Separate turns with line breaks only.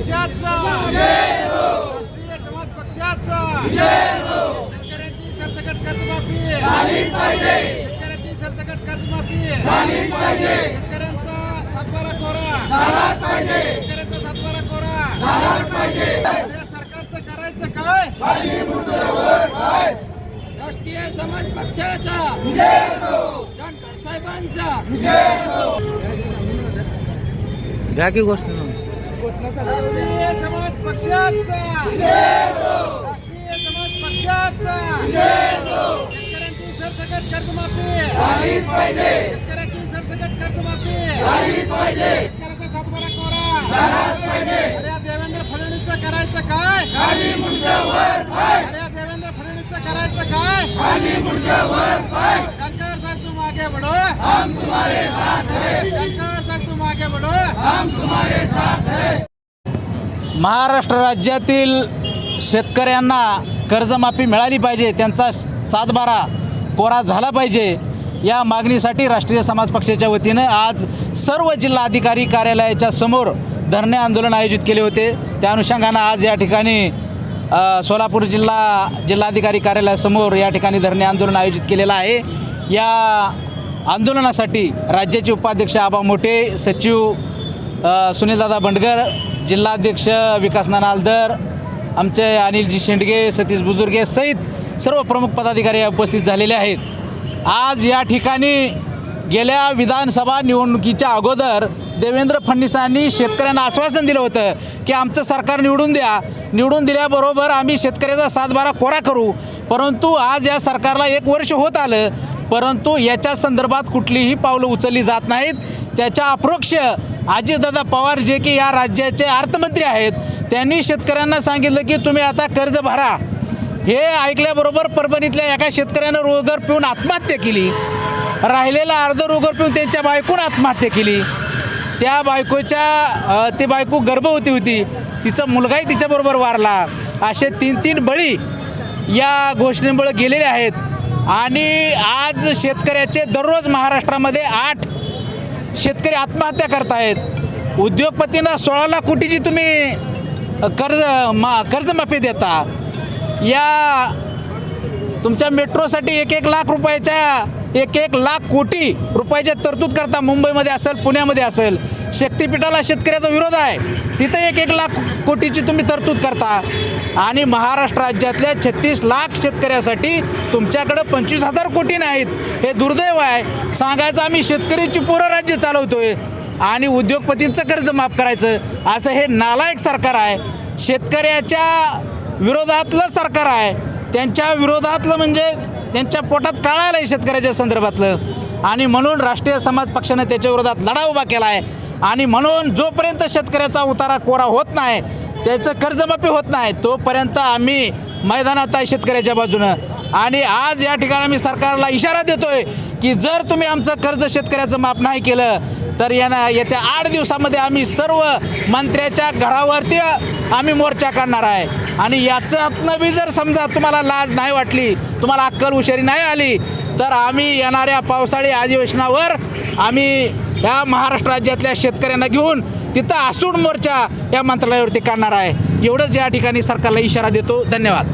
पक्षाचा. राष्ट्रीय समाज पक्षाचा. शेतकऱ्यांची सरसकट कर्जमाफी. शेतकऱ्यांची सरसकट कर्जमाफी. शेतकऱ्यांचा सातबारा कोरा. शेतकऱ्यांचा सातबारा कोरा. या सरकारचं करायचं काय?
राष्ट्रीय समाज पक्षाचा. जानकर साहेबांचा
घ्या की गोष्ट.
राष्ट्रीय समाज पक्षाचा. राष्ट्रीय समाज पक्षाचा. शेतकऱ्यांची सरसकट कर्जमाफी. शेतकऱ्यांची सरसकट कर्जमाफी. शेतकऱ्याचा सातबारा कोरा. देवेंद्र फडणवीसचं करायचं काय? अरे या देवेंद्र फडणवीसचं करायचं काय? सरकार सर तुम आगे बढ़ो हम तुम्हारे साथ हैं. सरकार सर तुम आगे बढ़ो
महाराष्ट्र राज्यातील शेतकऱ्यांना कर्जमाफी मिळाली पाहिजे त्यांचा सातबारा कोरा झाला पाहिजे या मागणीसाठी राष्ट्रीय समाज पक्षाच्या वतीनं आज सर्व जिल्हाधिकारी कार्यालयाच्या समोर धरणे आंदोलन आयोजित केले होते. त्या अनुषंगानं आज या ठिकाणी सोलापूर जिल्हा जिल्हाधिकारी कार्यालयासमोर या ठिकाणी धरणे आंदोलन आयोजित केलेलं आहे. या आंदोलनासाठी राज्याचे उपाध्यक्ष आबा मोठे सचिव सुनीलदादा बंडगर जिल्हाध्यक्ष विकास नानालदर आमचे अनिलजी शेंडगे सतीश बुजुर्गे सहित सर्व प्रमुख पदाधिकारी उपस्थित झालेले आहेत. आज या ठिकाणी गेल्या विधानसभा निवडणुकीच्या अगोदर देवेंद्र फडणवीसांनी शेतकऱ्यांना आश्वासन दिलं होतं की आमचं सरकार निवडून द्या. निवडून दिल्याबरोबर आम्ही शेतकऱ्याचा सातबारा कोरा करू. परंतु आज या सरकारला एक वर्ष होत आलं परंतु याच्या संदर्भात कुठलीही पावलं उचलली जात नाहीत. त्याच्या अप्रोक्ष अजितदादा पवार जे की या राज्याचे अर्थमंत्री आहेत त्यांनी शेतकऱ्यांना सांगितलं की तुम्ही आता कर्ज भरा. हे ऐकल्याबरोबर परभणीतल्या एका शेतकऱ्यानं रोगर पिऊन आत्महत्या केली. राहिलेला अर्ध रोगर पिऊन त्यांच्या बायकोनं आत्महत्या केली. त्या बायकोच्या ती बायको गर्भवती होती. तिचा मुलगाही तिच्याबरोबर वारला. असे तीन तीन बळी या घोषणेमुळे गेलेले आहेत. आणि आज शेतकऱ्याचे दररोज महाराष्ट्रामध्ये आठ शेतकरी आत्महत्या करतायत. उद्योगपतींना सोळा लाख कोटीची तुम्ही कर्ज मा कर्जमाफी देता. या तुमच्या मेट्रोसाठी एक एक लाख रुपयाच्या एक एक लाख कोटी रुपयाच्या तरतूद करता मुंबईमध्ये असेल पुण्यामध्ये असेल. शक्तिपीठाला शेतकऱ्याचा विरोध आहे. तिथं एक एक लाख कोटीची तुम्ही तरतूद करता. आणि महाराष्ट्र राज्यातल्या छत्तीस लाख शेतकऱ्यासाठी तुमच्याकडं पंचवीस हजार कोटी नाहीत. हे दुर्दैव आहे. सांगायचं आम्ही शेतकऱ्याची पोरं राज्य चालवतोय. आणि उद्योगपतींचं कर्ज माफ करायचं असं हे नालायक सरकार आहे. शेतकऱ्याच्या विरोधातलं सरकार आहे. त्यांच्या विरोधातलं म्हणजे त्यांच्या पोटात काळालं आहे शेतकऱ्याच्या संदर्भातलं. आणि म्हणून राष्ट्रीय समाज पक्षाने त्याच्या विरोधात लढा उभा केला आहे आणि म्हणून जोपर्यंत शेतकऱ्याचा उतारा कोरा होत नाही त्याचं कर्जमाफी होत नाही तोपर्यंत आम्ही मैदानात आहे शेतकऱ्याच्या बाजूनं. आणि आज या ठिकाणी आम्ही सरकारला इशारा देतोय की जर तुम्ही आमचं कर्ज शेतकऱ्याचं माफ नाही केलं तर यांना येत्या आठ दिवसामध्ये आम्ही सर्व मंत्र्याच्या घरावरती आम्ही मोर्चा काढणार आहे. आणि याच्यातनं बी जर समजा तुम्हाला लाज नाही वाटली तुम्हाला अक्कल हुशारी नाही आली तर आम्ही येणाऱ्या पावसाळी अधिवेशनावर आम्ही या महाराष्ट्र राज्यातल्या शेतकऱ्यांना घेऊन तिथं आसूड मोर्चा या मंत्रालयावरती काढणार आहे. एवढंच या ठिकाणी सरकारला इशारा देतो. धन्यवाद.